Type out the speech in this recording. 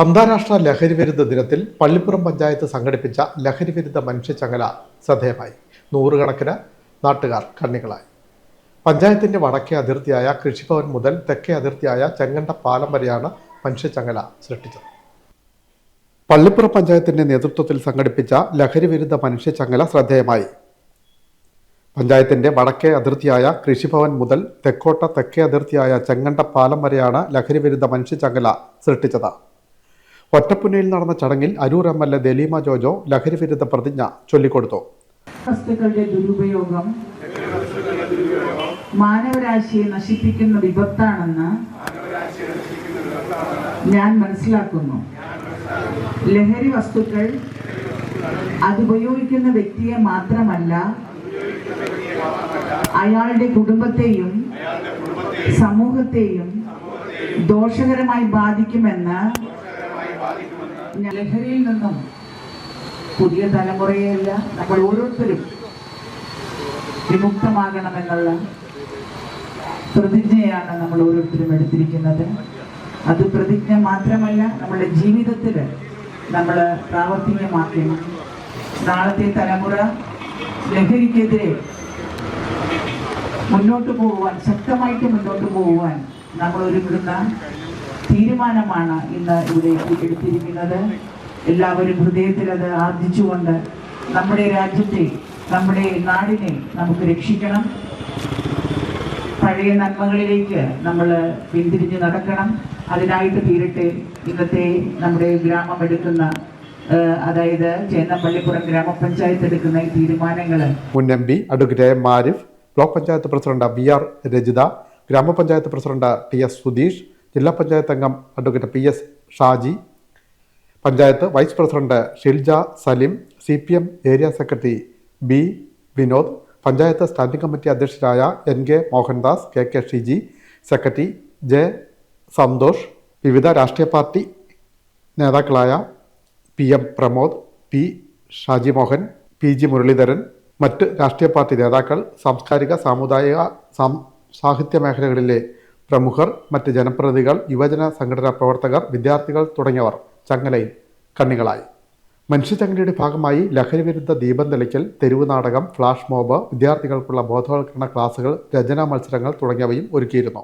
അന്താരാഷ്ട്ര ലഹരിവിരുദ്ധ ദിനത്തിൽ പള്ളിപ്പുറം പഞ്ചായത്ത് സംഘടിപ്പിച്ച ലഹരിവിരുദ്ധ മനുഷ്യച്ചങ്ങല ശ്രദ്ധേയമായി. നൂറുകണക്കിന് നാട്ടുകാർ കണ്ണികളായി. പഞ്ചായത്തിന്റെ വടക്കേ അതിർത്തിയായ കൃഷിഭവൻ മുതൽ തെക്കേ അതിർത്തിയായ ചെങ്ങണ്ട പാലം വരെയാണ് മനുഷ്യച്ചങ്ങല സൃഷ്ടിച്ചത്. പള്ളിപ്പുറം പഞ്ചായത്തിന്റെ നേതൃത്വത്തിൽ സംഘടിപ്പിച്ച ലഹരിവിരുദ്ധ മനുഷ്യച്ചങ്ങല ശ്രദ്ധേയമായി. പഞ്ചായത്തിന്റെ വടക്കേ അതിർത്തിയായ കൃഷിഭവൻ മുതൽ തെക്കോട്ട തെക്കേ അതിർത്തിയായ ചെങ്ങണ്ട പാലം വരെയാണ് ലഹരിവിരുദ്ധ മനുഷ്യച്ചങ്ങല സൃഷ്ടിച്ചത്. ഒറ്റപ്പുന്നയിൽ നടന്ന ചടങ്ങിൽ Aroor M L A Daleema Jojo ലഹരിവിരുദ്ധ പ്രതിജ്ഞ ചൊല്ലിക്കൊടുത്തു. വസ്തുക്കളുടെ ദുരുപയോഗം മാനവരാശിയെ നശിപ്പിക്കുന്ന വിപത്താണെന്ന് ഞാൻ മനസ്സിലാക്കുന്നു. ലഹരി വസ്തുക്കൾ അതുപയോഗിക്കുന്ന വ്യക്തിയെ മാത്രമല്ല അയാളുടെ കുടുംബത്തെയും സമൂഹത്തെയും ദോഷകരമായി ബാധിക്കുമെന്ന് ലഹരിയിൽ നിന്നും പുതിയ തലമുറയെയല്ല നമ്മൾ ഓരോരുത്തരും വിമുക്തമാകണമെന്നുള്ള പ്രതിജ്ഞയാണ് നമ്മൾ ഓരോരുത്തരും എടുത്തിരിക്കുന്നത്. അത് പ്രതിജ്ഞ മാത്രമല്ല നമ്മുടെ ജീവിതത്തിൽ നമ്മൾ പ്രാവർത്തികമാക്കണം നാളത്തെ തലമുറ ലഹരിക്കെതിരെ മുന്നോട്ട് പോകുവാൻ ശക്തമായിട്ട് മുന്നോട്ട് പോകുവാൻ നമ്മൾ ഒരുക്കുന്ന തീരുമാനമാണ് ഇന്ന് ഇവിടെ എടുത്തിരിക്കുന്നത്. എല്ലാവരും ഹൃദയത്തിൽ അത് ആർജിച്ചുകൊണ്ട് നമ്മുടെ രാജ്യത്തെ നമ്മുടെ നാടിനെ നമുക്ക് രക്ഷിക്കണം. പഴയ നന്മകളിലേക്ക് നമ്മൾ പിന്തിരിഞ്ഞ് നടക്കണം. അതിനായിട്ട് തീരട്ടെ ഇന്നത്തെ നമ്മുടെ ഗ്രാമം എടുക്കുന്ന അതായത് ചേന്നപ്പള്ളിപ്പുറം ഗ്രാമപഞ്ചായത്ത് എടുക്കുന്ന ഈ തീരുമാനങ്ങൾ. മുൻ M P advocate M Arif block panchayat president B R Rajitha ഗ്രാമപഞ്ചായത്ത് പ്രസിഡന്റ് ടി എസ് സുധീഷ് ജില്ലാ പഞ്ചായത്ത് അംഗം advocate P S Shaji panchayat vice president Shilja Salim C P M area secretary B Vinod panchayat standing committee അധ്യക്ഷരായ N K Mohandas K K Shiji secretary J Santhosh വിവിധ രാഷ്ട്രീയ party നേതാക്കളായ P M Pramod P Shaji Mohan P G Muraleedharan മറ്റ് രാഷ്ട്രീയ party നേതാക്കൾ സാംസ്കാരിക സാമുദായിക സാഹിത്യ മേഖലകളിലെ പ്രമുഖർ മറ്റ് ജനപ്രതിനിധികൾ യുവജന സംഘടനാ പ്രവർത്തകർ വിദ്യാർത്ഥികൾ തുടങ്ങിയവർ ചങ്ങലയിൽ കണ്ണികളായി. മനുഷ്യചങ്ങലയുടെ ഭാഗമായി ലഹരിവിരുദ്ധ ദീപം തെളിക്കൽ തെരുവ് നാടകം ഫ്ലാഷ് മോബ് വിദ്യാർത്ഥികൾക്കുള്ള ബോധവൽക്കരണ ക്ലാസുകൾ രചനാ മത്സരങ്ങൾ തുടങ്ങിയവയും ഒരുക്കിയിരുന്നു.